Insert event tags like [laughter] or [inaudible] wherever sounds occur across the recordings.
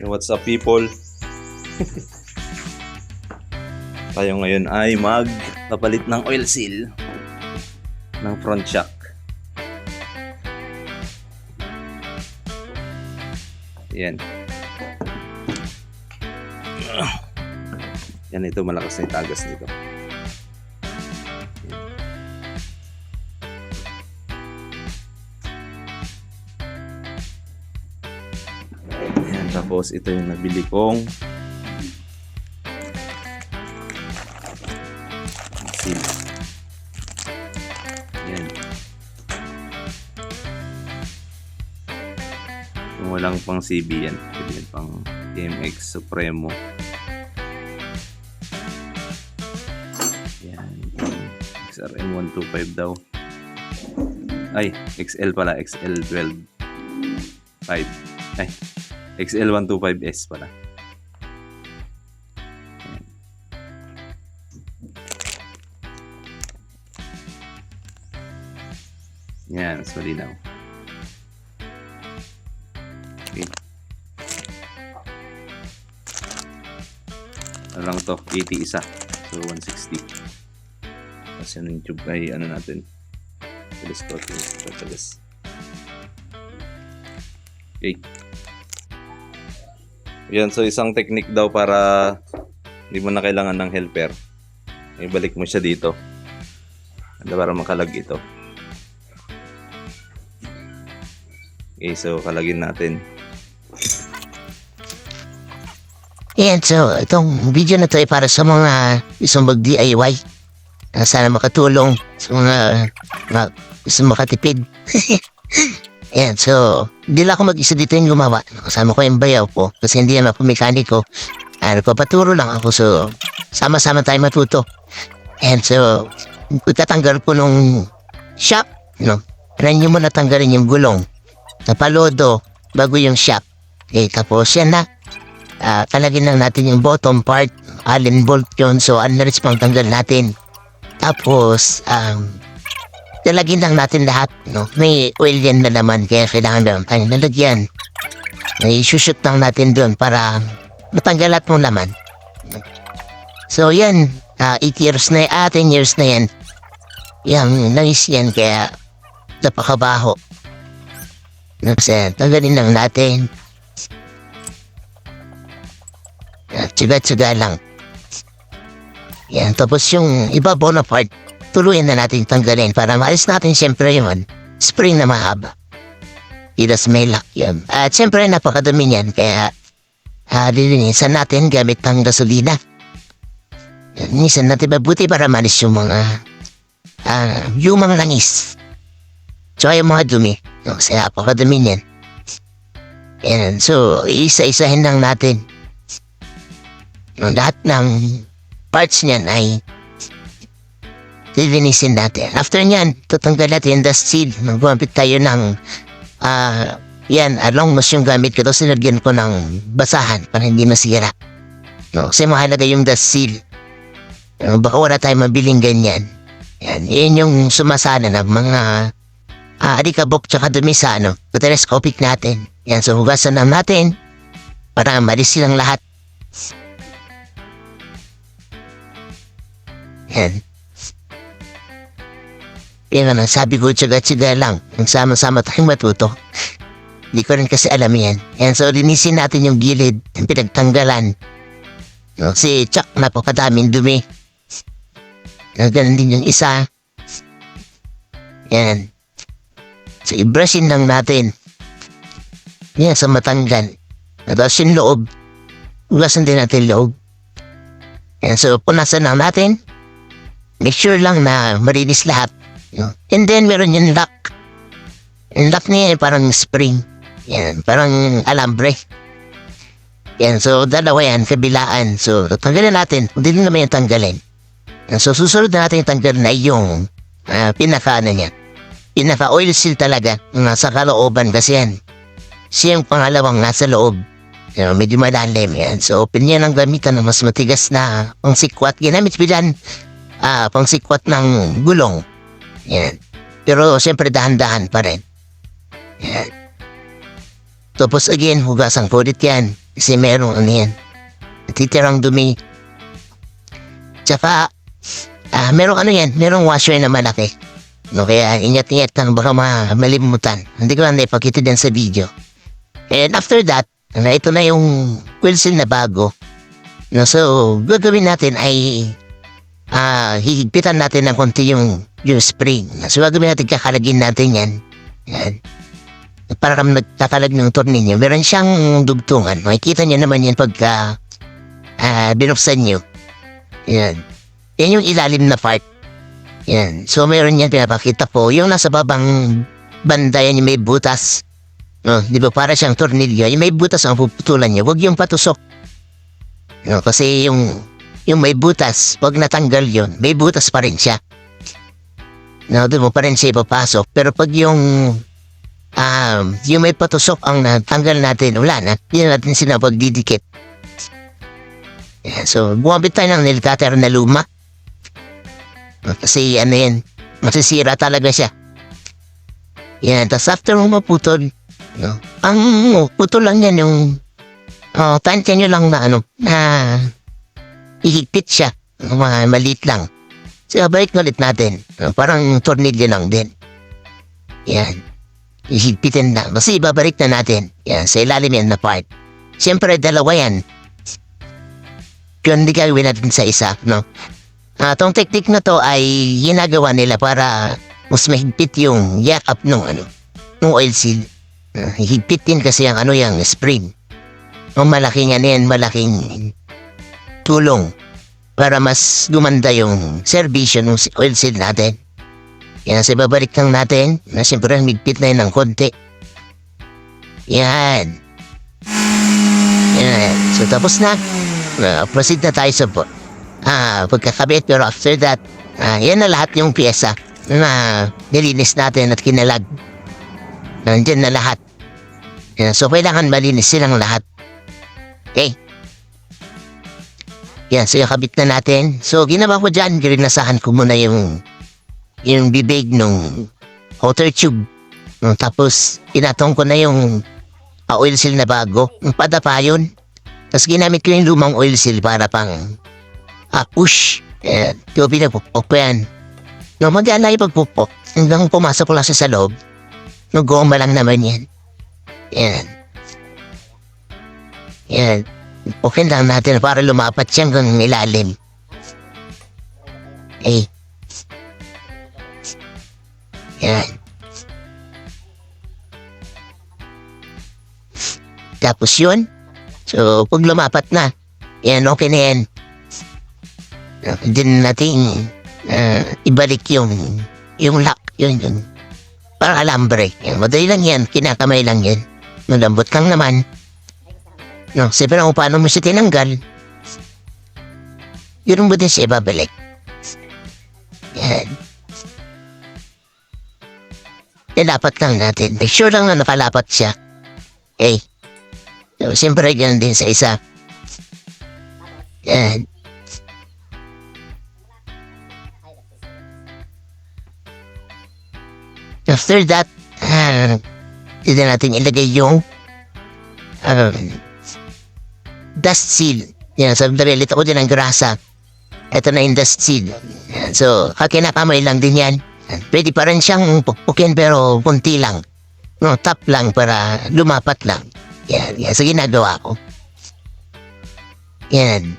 What's up people? [laughs] Tayo ngayon ay magpapalit ng oil seal ng front shock. Yan. Yan ito malakas na yung tagas nito. Tapos ito yung nabili kong seal. Ayan. Kung walang pang CB yan, pwede yan pang TMX Supremo. Yan, XRM 125 daw. Ay, XL pala, XL 12. 5. Ay, XL125S pala. Yan, mas malinaw. Okay. Ano lang to? 80 isa. So, 160. Tapos yung YouTube ay ano natin. Ko. Tulis. Okay. Yan, so isang technique daw para hindi mo na kailangan ng helper. Ibalik mo siya dito. Ano para makalag ito. Okay, so kalagin natin. Ayan, so itong video na to ay para sa mga isang mag-DIY. na sana makatulong sa mga, mga gusto makatipid. [laughs] Ayan, so hindi lang ako mag-isa dito yung gumawa. Kasama ko yung bayaw ko kasi hindi naman ako mekaniko. Ah, nagpapaturo lang ako so sama-sama tayo matuto. And so, pagkatanggal ko nung shop, no, try nyo muna tanggalin yung gulong. Napalodo bago yung shop. Okay, tapos yan na. Ah, talagin lang natin yung bottom part, allen bolt yun, so unless pang tanggal natin. Tapos, um, talagin lang natin lahat, no? May oil yan na naman, kaya kailangan lang tayong lalagyan. May shoot lang natin doon para matanggal lahat ng laman. So, yan, ah 8 years na, ah, 10 years na yan. Yan, nice yan, kaya napakabaho. Kasi, tanggalin lang natin. Tsuga-tsuga lang. Yan, tapos yung iba bona part, tuluyan na natin tanggalin para maalis natin siyempre yun. Spring na mahaba. Ilas may lock yun. At siyempre napakadumi niyan, kaya uh, lilinisan natin gamit ng gasolina. Linisan natin mabuti para maalis yung mga ah yung mga langis. So yung mga dumi. No, kasi napakadumi niyan. Yan, so isa-isahin lang natin. Lahat ng parts niyan ay lilinisin natin. After niyan, tutanggal natin yung dust seal. Magbumampit tayo ng ah yan, along mas yung gamit ko. Tapos nilagyan ko ng basahan para hindi masira. No, kasi mahalaga yung dust seal. No, baka wala tayong mabiling ganyan. Yan, yan yung sumasana ng mga ah, alikabok tsaka dumi sa ano, telescopic natin. Yan, so hugasan lang natin para malis silang lahat. Yan. Yan ang sabi ko, tsaga-tsaga lang. Ang sama-sama tayong matuto. [laughs] Hindi ko rin kasi alam yan. Yan, so linisin natin yung gilid, pinagtanggalan. No, si Chuck, napakadaming dumi. Ganun din yung isa. Yan. So, i-brushin lang natin. Yan, sa matanggal. Tapos yung loob. Hugasan din natin loob. Yan, so punasan lang natin. Make sure lang na marinis lahat. No? And then, meron yung lock. Yung lock niya ay parang spring. Yan, parang alambre. Yan, so dalawa yan, kabilaan. So, tanggalin natin. Hindi din naman yung tanggalin. So, susunod na natin yung tanggal na yung ah, pinaka ano niya. Pinaka oil seal talaga. Nasa kalooban kasi yan. Siya yung pangalawang nasa loob. Yan, medyo malalim yan. So, open niya ng gamitan na mas matigas na pang sikwat. Ginamit ko dyan ah, pang sikwat ng gulong. Yan. Pero siyempre dahan-dahan pa rin. Yan. Tapos again, hugasan ko ulit yan. Kasi merong ano yan. Natitirang dumi. Tsaka, ah, merong ano yan, merong washer na malaki. No, kaya ingat-ingat kang baka ma- malimutan. Hindi ko lang naipakita din sa video. And after that, na ito na yung Wilson na bago. No, so, gagawin natin ay ah higpitan natin ng konti yung, yung spring. So, gagawin natin, kakalagin natin yan. Yan. Para kang nagkakalag ng tornilyo. Meron siyang dugtungan. Makikita niyo naman yan pagka ah binuksan niyo. Yan. Yan yung ilalim na part. Yan. So, meron yan pinapakita po. Yung nasa babang banda yan yung may butas. No, di ba para siyang tornilyo. Yung may butas ang puputulan niya. Huwag yung patusok. No, kasi yung yung may butas, pag natanggal yon, may butas pa rin siya. No, doon mo pa rin siya ipapasok. Pero pag yung um, yung may patusok ang natanggal natin, wala na. Hindi na natin sinapag didikit. Yeah, so, bumabit tayo ng nail cutter na luma. Kasi ano yan, masisira talaga siya. Yan, tapos after mo maputol, no, ang putol lang yan yung oh, tansya nyo lang na ano, na ihigpit siya, mga maliit lang. So, balik ulit natin. Parang tornilyo lang din. Yan. Ihigpitin lang. Kasi ibabalik na natin. Yan, sa ilalim yan na part. Siyempre, dalawa yan. Yun, hindi gagawin natin sa isa, no? Ah, tong technique na to ay ginagawa nila para mas mahigpit yung yakap ng ano, ng oil seal. Uh, higpit din kasi ang ano yung spring. Ang malaking ano yan, malaking tulong para mas gumanda yung servisyo ng oil seal natin. Yan, sa babalik lang natin na siyempre higpit na yun ng konti. Yan. Yan. So tapos na. Uh, proceed na tayo sa po. Ah, pagkakabit pero after that, ah, yan na lahat yung pyesa na nilinis natin at kinalag. Nandiyan na lahat. Yan, so kailangan malinis silang lahat. Okay? Yan, so yung kabit na natin. So ginawa ko dyan, girinasahan ko muna yung yung bibig nung water tube. No, tapos inatong ko na yung ah, oil seal na bago. Yung padapa yun. Tapos ginamit ko yung lumang oil seal para pang ah, push. Eh, yung pinapupok ko yan. No, magaan na yung pagpupok. Hanggang pumasok ko lang siya sa loob. No, goma lang naman yan. Yan. Yan. Okay lang natin para lumapat siya hanggang ilalim. Eh. Yan. Tapos yun. So, pag lumapat na, yan, okay na yan. Uh, Din natin uh, ibalik yung yung lock, yun yun. Para alambre. Yan, madali lang yan, kinakamay lang yan. Malambot kang naman. No, siyempre kung paano mo siya tinanggal, yun mo din siya ibabalik. Yan. Nilapat lang natin. Make sure lang na nakalapat siya. Okay. So, siyempre ganun din sa isa. Yan. After that, ah, hindi natin ilagay yung um, dust seal. Yan, so nalilito ko din ang grasa. Ito na yung dust. Yan, so, kakinakamay lang din yan. Pwede pa rin siyang pukpukin pero kunti lang. No, tap lang para lumapat lang. Yan, yan. So, ginagawa ko. Yan.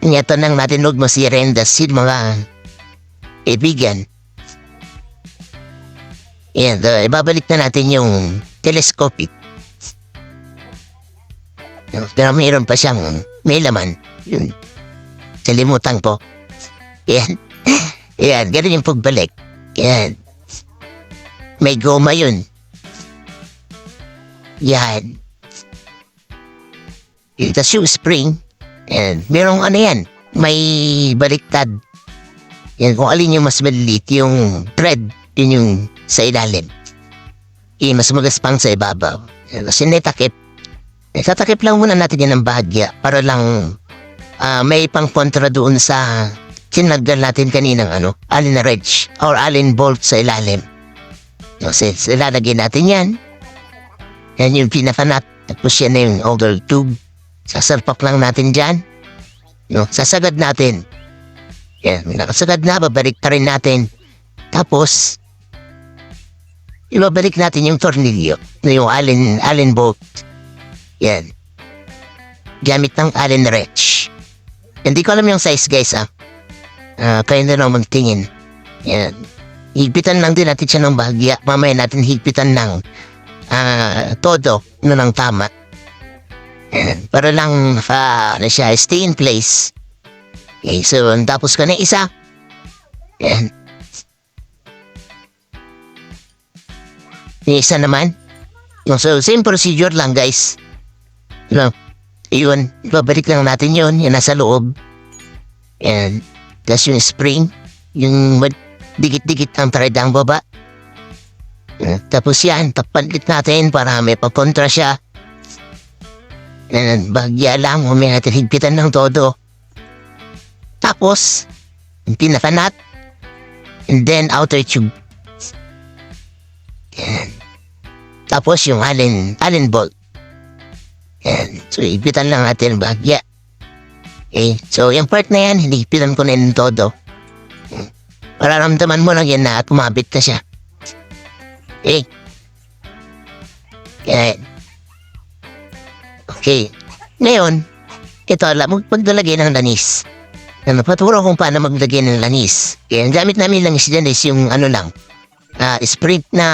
Ito nang natin huwag masirain the seal, mga kaibigan. Yan, uh, ibabalik na natin yung telescopic. Pero mayroon pa siyang may laman. Yun. Salimutan ko. Yan. [laughs] Yan, ganun yung pagbalik. Yan. May goma yun. Yan. Yung- Tas yung spring, yan, merong ano yan, may baliktad. Yan, kung alin yung mas maliit, yung thread, yun yung sa ilalim. Eh, mas magaspang sa ibabaw. Kasi netakip, natatakip lang muna natin yan ng bahagya para lang ah, may pang kontra doon sa sinagdan natin kaninang ano, alin na wedge or alin bolt sa ilalim. No, so, ilalagay natin yan. Yan yung pinaka-nut Tapos yan na yung outer tube. Sasalpak lang natin dyan. No, sasagad natin. Yan, nakasagad na, babalik pa rin natin. Tapos, ibabalik natin yung tornilyo yung Allen, Allen bolt. Yan. Gamit ng Allen wrench. Hindi ko alam yung size guys ah. Ah, kaya na lang magtingin. Yan. Higpitan lang din natin siya ng bahagya. Mamaya natin higpitan ng ah, todo na ng tama. Yan. Para lang ah, ano siya, stay in place. Okay, so tapos ko na isa. Yan. Yung isa naman. So, same procedure lang guys. No. Yun, babalik lang natin yun. Yung nasa loob. And, tas yung spring. Yung dikit-dikit ang taradang baba. Eh, Tapos yan, tapanlit natin para may pakontra siya. And, bagya lang, huminga natin higpitan ng todo. Tapos, yung pinakanat. And then, outer tube. Yan. Tapos yung allen, allen bolt. Yan. So, ipitan lang natin bagya. Okay. So, yung part na yan, hinipitan ko na yun todo. Hmm. Mararamdaman mo lang yan na tumabit na siya. Okay. Yan. Okay. Ngayon, ito, alam mo, magdalagay ng lanis. Ano, paturo kung paano maglagay ng lanis. Kaya ang gamit namin lang dyan is yung ano lang, ah sprint na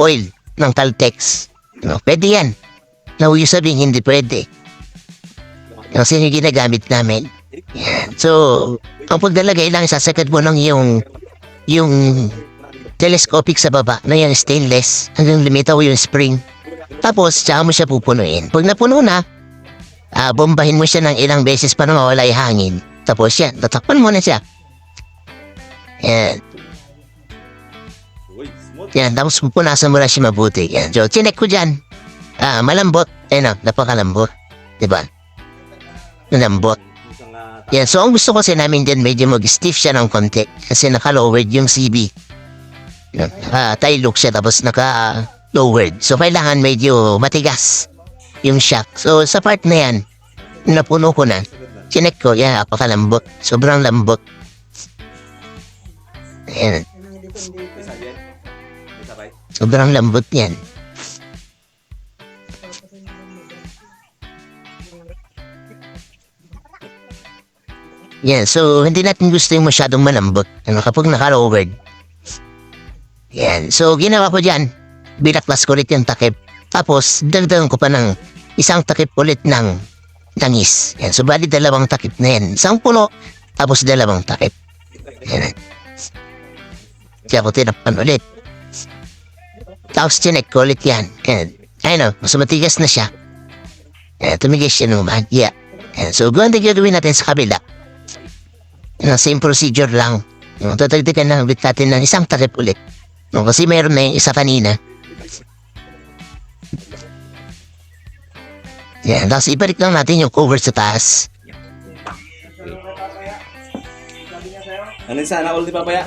oil ng Caltex. No, pwede yan. Na huwag sabihin hindi pwede. Kasi yung ginagamit namin. Yan. So, ang pagdalagay lang, sasakad mo lang yung yung telescopic sa baba na yung stainless hanggang lumitaw yung spring. Tapos, tsaka mo siya pupunuin. Pag napuno na, ah, bombahin mo siya ng ilang beses para mawala yung hangin. Tapos yan, tatakpan mo na siya. Yan. Yan, tapos pupunasan mo na siya mabuti. Yan. So, chinek ko dyan. Ah, malambot. Eh no, napakalambot. Diba? Malambot. Yan, so ang gusto kasi namin dyan, medyo mag-stiff siya ng konti. Kasi naka-lowered yung CB. Yan, Naka-tie look siya, tapos naka-lowered. So, kailangan medyo matigas yung shock. So, sa part na yan, napuno ko na. Chinek ko, yan, apakalambot. Sobrang lambot. Yan, isa yan. Isa kay. sobrang lambot yan. Yan, so hindi natin gusto yung masyadong malambot. Ano, kapag naka-lowered. Yan, so ginawa ko dyan. Binaklas ko ulit yung takip. Tapos, dagdagan ko pa ng isang takip ulit ng langis. Yan, so bali dalawang takip na yan. Isang puno, tapos dalawang takip. Yan. Kaya ko tinapan ulit. Tapos chinek ko ulit yan. Yan. Ayun o, mas matigas na siya. Yan, tumigis siya ng bahagya. Yan, so gawin na gagawin natin sa kabila. Yan, same procedure lang. Yung tatagdagan na ulit natin ng isang takip ulit. No, kasi mayroon na yung isa kanina. Yan, tapos ibalik lang natin yung cover sa taas. Ano sana all ni Papaya?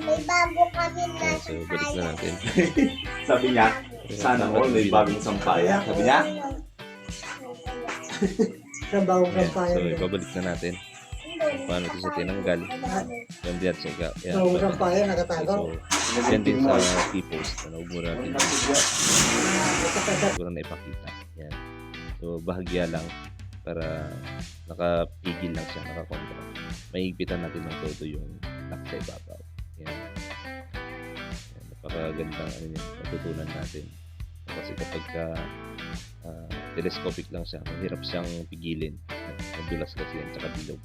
May bago kami na So, balik na natin. [laughs] Sabi niya, sana all may bagong sampaya. Sabi niya, [laughs] sa bagong Ayan, kampanya. so, ibabalik na natin. Paano ito siya tinanggal. Yan diyan siya. ga- Yan. Bagong kampanya, nakatago. So, yan din sa T-post. Ano, huwag mo natin. Siguro na ipakita. Yan. So, bahagya lang para nakapigil lang siya, nakakontra. Mahigpitan natin ng todo yung lock sa ibabaw. Yan. Yan. Napakagandang ano yun, natutunan natin. Kasi kapag ka, ah, telescopic lang siya, mahirap siyang pigilin. Madulas kasi yan, tsaka bilog.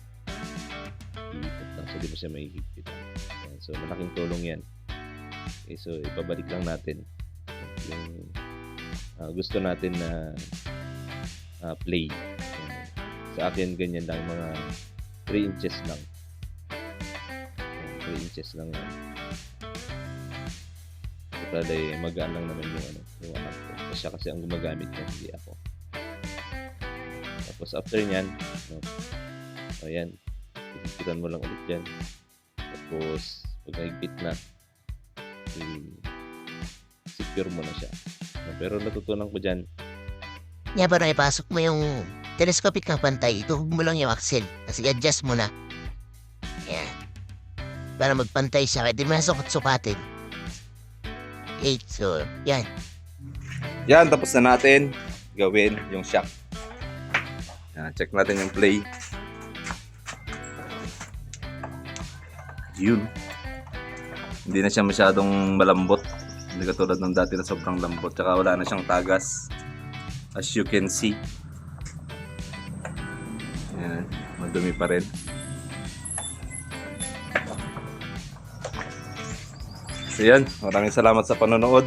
Iikot lang, so di mo siya mahihigpit. Yan. So, malaking tulong yan. Okay, so, ipabalik lang natin yung ah, gusto natin na ah, play. Sa akin, ganyan lang, mga 3 inches lang. Yan, 3 inches lang yan. Total ay magaan lang naman yung ano, yung anak ko. Siya kasi ang gumagamit niya, hindi ako. Tapos after nyan, no, ayan, higpitan mo lang ulit yan. Tapos, pag nahigpit na, i secure mo na siya. Pero natutunan ko dyan, Yan para ipasok mo yung telescopic na pantay. Ito mo lang yung axle. Kasi adjust mo na. Yan. Para magpantay siya. Di mo sukat-sukatin. Okay, so, yan. Yan, tapos na natin gawin yung shock. Yan, check natin yung play. Yun. Hindi na siya masyadong malambot. Hindi katulad ng dati na sobrang lambot. Tsaka wala na siyang tagas. As you can see. Yan, madumi pa rin. So yan, maraming salamat sa panonood.